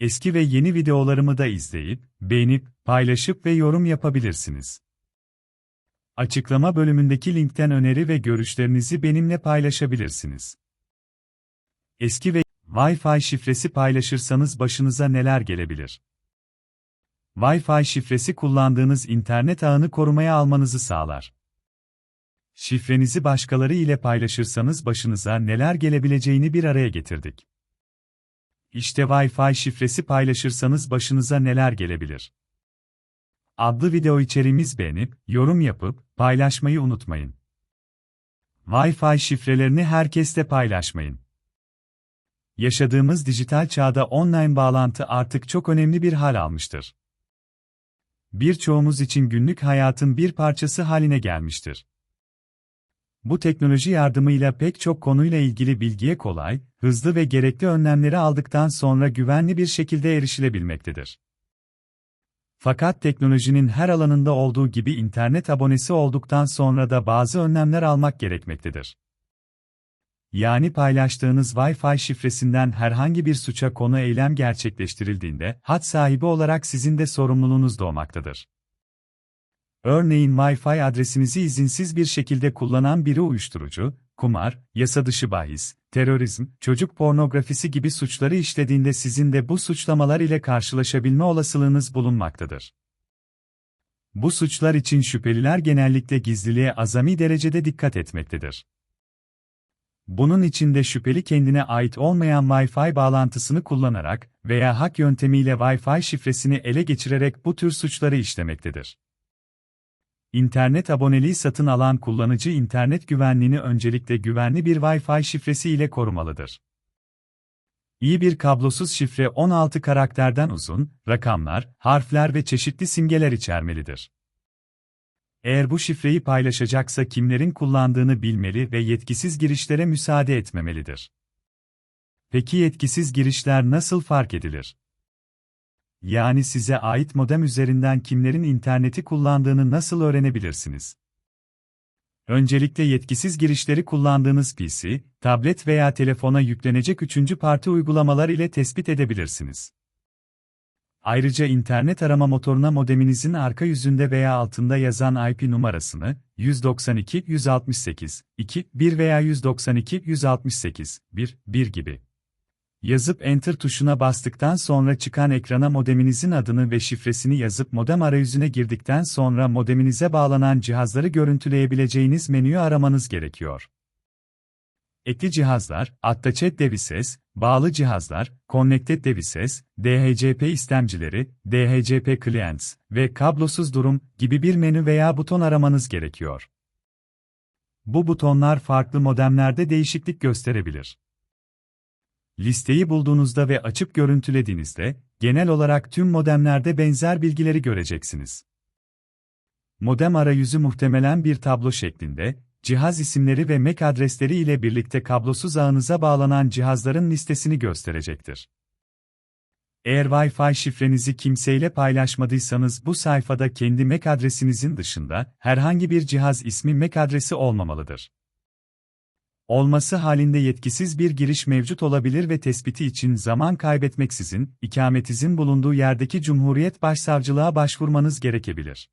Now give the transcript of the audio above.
Eski ve yeni videolarımı da izleyip, beğenip, paylaşıp ve yorum yapabilirsiniz. Açıklama bölümündeki linkten öneri ve görüşlerinizi benimle paylaşabilirsiniz. Eski ve Wi-Fi şifresi paylaşırsanız başınıza neler gelebilir? Wi-Fi şifresi kullandığınız internet ağını korumaya almanızı sağlar. Şifrenizi başkaları ile paylaşırsanız başınıza neler gelebileceğini bir araya getirdik. İşte Wi-Fi şifresi paylaşırsanız başınıza neler gelebilir. Adlı video içeriğimiz beğenip, yorum yapıp, paylaşmayı unutmayın. Wi-Fi şifrelerini herkesle paylaşmayın. Yaşadığımız dijital çağda online bağlantı artık çok önemli bir hal almıştır. Birçoğumuz için günlük hayatın bir parçası haline gelmiştir. Bu teknoloji yardımıyla pek çok konuyla ilgili bilgiye kolay, hızlı ve gerekli önlemleri aldıktan sonra güvenli bir şekilde erişilebilmektedir. Fakat teknolojinin her alanında olduğu gibi internet abonesi olduktan sonra da bazı önlemler almak gerekmektedir. Yani paylaştığınız Wi-Fi şifresinden herhangi bir suça konu eylem gerçekleştirildiğinde, hat sahibi olarak sizin de sorumluluğunuz doğmaktadır. Örneğin Wi-Fi adresinizi izinsiz bir şekilde kullanan biri uyuşturucu, kumar, yasa dışı bahis, terörizm, çocuk pornografisi gibi suçları işlediğinde sizin de bu suçlamalar ile karşılaşabilme olasılığınız bulunmaktadır. Bu suçlar için şüpheliler genellikle gizliliğe azami derecede dikkat etmektedir. Bunun için de şüpheli kendine ait olmayan Wi-Fi bağlantısını kullanarak veya hak yöntemiyle Wi-Fi şifresini ele geçirerek bu tür suçları işlemektedir. İnternet aboneliği satın alan kullanıcı internet güvenliğini öncelikle güvenli bir Wi-Fi şifresi ile korumalıdır. İyi bir kablosuz şifre 16 karakterden uzun, rakamlar, harfler ve çeşitli simgeler içermelidir. Eğer bu şifreyi paylaşacaksa kimlerin kullandığını bilmeli ve yetkisiz girişlere müsaade etmemelidir. Peki yetkisiz girişler nasıl fark edilir? Yani size ait modem üzerinden kimlerin interneti kullandığını nasıl öğrenebilirsiniz? Öncelikle yetkisiz girişleri kullandığınız PC, tablet veya telefona yüklenecek üçüncü parti uygulamalar ile tespit edebilirsiniz. Ayrıca internet arama motoruna modeminizin arka yüzünde veya altında yazan IP numarasını 192 168 2 1 veya 192 168 1 1 gibi yazıp Enter tuşuna bastıktan sonra çıkan ekrana modeminizin adını ve şifresini yazıp modem arayüzüne girdikten sonra modeminize bağlanan cihazları görüntüleyebileceğiniz menüyü aramanız gerekiyor. Ekli cihazlar, Attached Devices, bağlı cihazlar, Connected Devices, DHCP istemcileri, DHCP Clients ve kablosuz durum gibi bir menü veya buton aramanız gerekiyor. Bu butonlar farklı modemlerde değişiklik gösterebilir. Listeyi bulduğunuzda ve açıp görüntülediğinizde, genel olarak tüm modemlerde benzer bilgileri göreceksiniz. Modem arayüzü muhtemelen bir tablo şeklinde, cihaz isimleri ve MAC adresleri ile birlikte kablosuz ağınıza bağlanan cihazların listesini gösterecektir. Eğer Wi-Fi şifrenizi kimseyle paylaşmadıysanız bu sayfada kendi MAC adresinizin dışında herhangi bir cihaz ismi MAC adresi olmamalıdır. Olması halinde yetkisiz bir giriş mevcut olabilir ve tespiti için zaman kaybetmeksizin ikametinizin bulunduğu yerdeki Cumhuriyet Başsavcılığa başvurmanız gerekebilir.